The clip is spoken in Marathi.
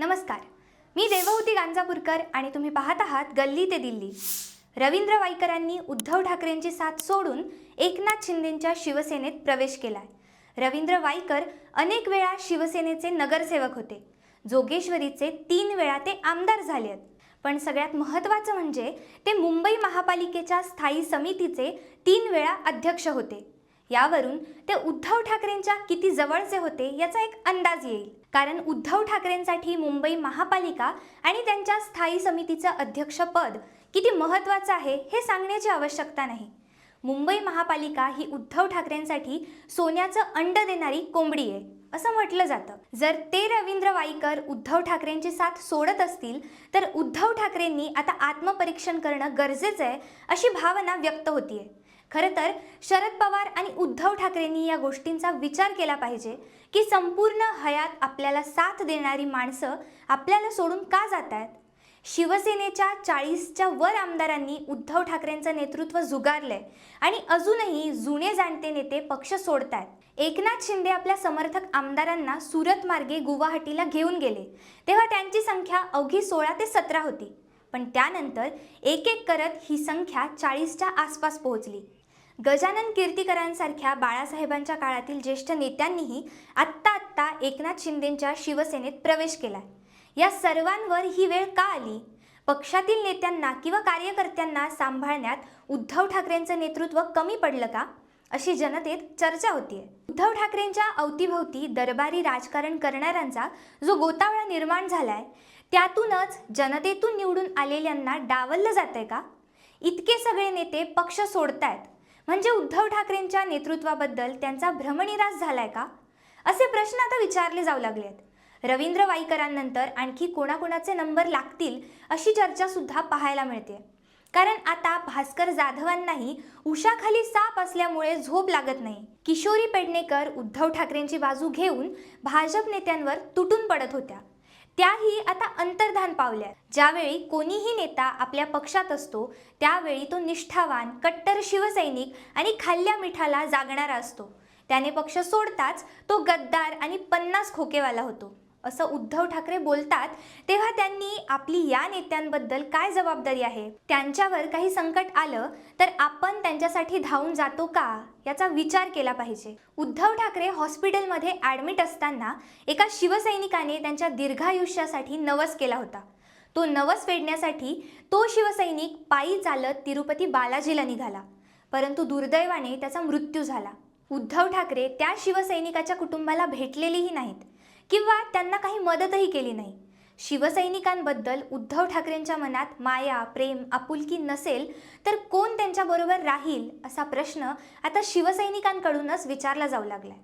नमस्कार. मी देवहूती गांजापूरकर आणि तुम्ही पाहत आहात गल्ली ते दिल्ली. रवींद्र वाईकरांनी उद्धव ठाकरेंची साथ सोडून एकनाथ शिंदेंच्या शिवसेनेत प्रवेश केलाय. रवींद्र वाईकर अनेक वेळा शिवसेनेचे नगरसेवक होते. जोगेश्वरीचे तीन वेळा ते आमदार झाले आहेत. पण सगळ्यात महत्त्वाचं म्हणजे ते मुंबई महापालिकेच्या स्थायी समितीचे तीन वेळा अध्यक्ष होते. यावरून ते उद्धव ठाकरेंच्या किती जवळचे होते याचा एक अंदाज येईल. कारण उद्धव ठाकरेंसाठी मुंबई महापालिका आणि त्यांच्या स्थायी समितीचं अध्यक्षपद किती महत्त्वाचं आहे हे सांगण्याची आवश्यकता नाही. मुंबई महापालिका ही उद्धव ठाकरेंसाठी सोन्याचं अंड देणारी कोंबडी आहे असं म्हटलं जातं. जर ते रवींद्र वाईकर उद्धव ठाकरेंची साथ सोडत असतील तर उद्धव ठाकरेंनी आता आत्मपरीक्षण करणं गरजेचं आहे अशी भावना व्यक्त होतीये. खरं तर शरद पवार आणि उद्धव ठाकरेंनी या गोष्टींचा विचार केला पाहिजे की संपूर्ण हयात आपल्याला साथ देणारी माणसं आपल्याला सोडून का जात आहेत शिवसेनेच्या चाळीसच्या वर आमदारांनी उद्धव ठाकरेंचं नेतृत्व झुगारलंय आणि अजूनही जुने जाणते नेते पक्ष सोडतायत. एकनाथ शिंदे आपल्या समर्थक आमदारांना सुरत मार्गे गुवाहाटीला घेऊन गेले. तेव्हा त्यांची संख्या अवघी सोळा ते सतरा होती. पण त्यानंतर एक एक करत ही संख्या चाळीसच्या आसपास पोहोचली. गजानन कीर्तीकरांसारख्या बाळासाहेबांच्या काळातील ज्येष्ठ नेत्यांनीही आत्ता आत्ता एकनाथ शिंदेंच्या शिवसेनेत प्रवेश केला या सर्वांवर ही वेळ का आली? पक्षातील नेत्यांना किंवा कार्यकर्त्यांना सांभाळण्यात उद्धव ठाकरेंचं नेतृत्व कमी पडलं का? अशी जनतेत चर्चा होतीये. उद्धव ठाकरेंच्या अवतीभवती दरबारी राजकारण करणाऱ्यांचा जो गोतावळा निर्माण झालाय त्यातूनच जनतेतून निवडून आलेल्यांना डावललं जातंय का? इतके सगळे नेते पक्ष सोडतायत. म्हणजे उद्धव ठाकरेंच्या नेतृत्वाबद्दल त्यांचा भ्रमनिरास झालाय का? असे प्रश्न आता विचारले जाऊ लागले आहेत रवींद्र वाईकरांनंतर आणखी कोणाकोणाचे नंबर लागतील अशी चर्चा सुद्धा पाहायला मिळते. कारण आता भास्कर जाधवांनाही उषाखाली साप असल्यामुळे झोप लागत नाही. किशोरी पेडणेकर उद्धव ठाकरेंची बाजू घेऊन भाजप नेत्यांवर तुटून पडत होत्या. त्याही आता अंतर्धान पावल्या ज्यावेळी कोणीही नेता आपल्या पक्षात असतो त्यावेळी तो निष्ठावान कट्टर शिवसैनिक आणि खाल्ल्या मिठाला जागणारा असतो. त्याने पक्ष सोडताच तो गद्दार आणि पन्नास खोकेवाला होतो. असं उद्धव ठाकरे बोलतात तेव्हा त्यांनी आपली या नेत्यांबद्दल काय जबाबदारी आहे? त्यांच्यावर काही संकट आलं तर आपण त्यांच्यासाठी धावून जातो का? याचा विचार केला पाहिजे. उद्धव ठाकरे हॉस्पिटलमध्ये ॲडमिट असताना एका शिवसैनिकाने त्यांच्या दीर्घायुष्यासाठी नवस केला होता. तो नवस फेडण्यासाठी तो शिवसैनिक पायी चालत तिरुपती बालाजीला निघाला. परंतु दुर्दैवाने त्याचा मृत्यू झाला. उद्धव ठाकरे त्या शिवसैनिकाच्या कुटुंबाला भेटलेलेही नाहीत. किंवा त्यांना काही मदतही केली नाही. शिवसैनिकांबद्दल उद्धव ठाकरेंच्या मनात माया प्रेम आपुलकी नसेल तर कोण त्यांच्याबरोबर राहील असा प्रश्न आता शिवसैनिकांकडूनच विचारला जाऊ लागलाय.